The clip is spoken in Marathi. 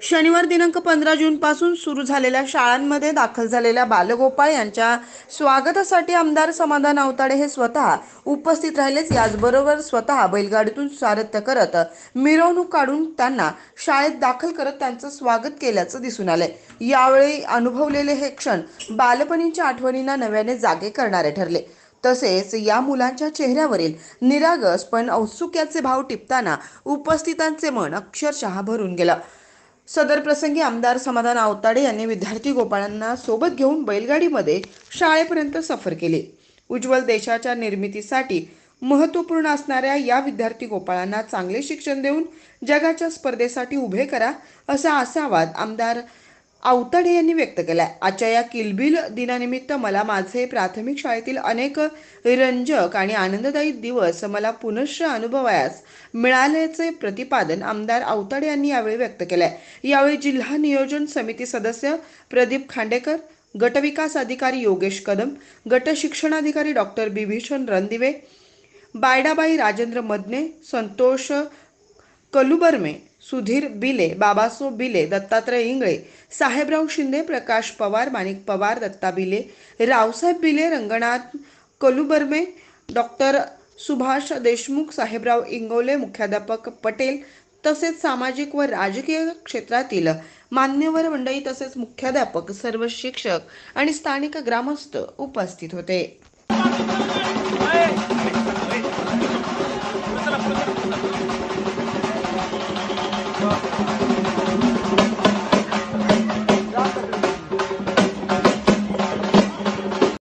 शनिवार दिनांक पंधरा जून पासून सुरू झालेल्या शाळांमध्ये दाखल झालेल्या बालगोपाळ यांच्या स्वागतासाठी आमदार समाधान अवताडे हे स्वतः उपस्थित राहिलेच. याचबरोबर स्वतः बैलगाडीतून सारथ्य करत मिरवणूक काढून त्यांना शाळेत दाखल करत त्यांचं स्वागत केल्याचं दिसून आलंय. यावेळी अनुभवलेले हे क्षण बालपणीच्या आठवणींना नव्याने जागे करणारे ठरले. तसेच या मुलांच्या चेहऱ्यावरील निरागस पण औत्सुक्याचे भाव टिपताना उपस्थितांचे मन अक्षरशः भरून गेलं. सदर प्रसंगी आमदार समाधान आवताडे यांनी विद्यार्थी गोपाळांना सोबत घेऊन बैलगाडीमध्ये शाळेपर्यंत सफर केले. उज्ज्वल देशाच्या निर्मितीसाठी महत्त्वपूर्ण असणाऱ्या या विद्यार्थी गोपाळांना चांगले शिक्षण देऊन जगाच्या स्पर्धेसाठी उभे करा असा आशावाद आमदार आवताडे यांनी व्यक्त केलाय. आजच्या या किलबिल दिनानिमित्त मला माझे प्राथमिक शाळेतील अनेक रंजक आणि आनंददायी दिवस मला पुनश्च अनुभवायास मिळाल्याचे प्रतिपादन आमदार आवताडे यांनी यावेळी व्यक्त केलंय. यावेळी जिल्हा नियोजन समिती सदस्य प्रदीप खांडेकर गटविकास अधिकारी योगेश कदम गट शिक्षणाधिकारी डॉक्टर बिभीषण रणदिवे बायडाबाई राजेंद्र मदने संतोष कलुबर्मे सुधीर बिले बाबासो बिले दत्तात्रय इंगळे साहेबराव शिंदे प्रकाश पवार माणिक पवार दत्ता बिले रावसाहेब बिले रंगनाथ कलुबर्मे डॉक्टर सुभाष देशमुख साहेबराव इंगोले मुख्याध्यापक पटेल तसेच सामाजिक व राजकीय क्षेत्रातील मान्यवर मंडळी तसेच मुख्याध्यापक सर्व शिक्षक आणि स्थानिक ग्रामस्थ उपस्थित होते.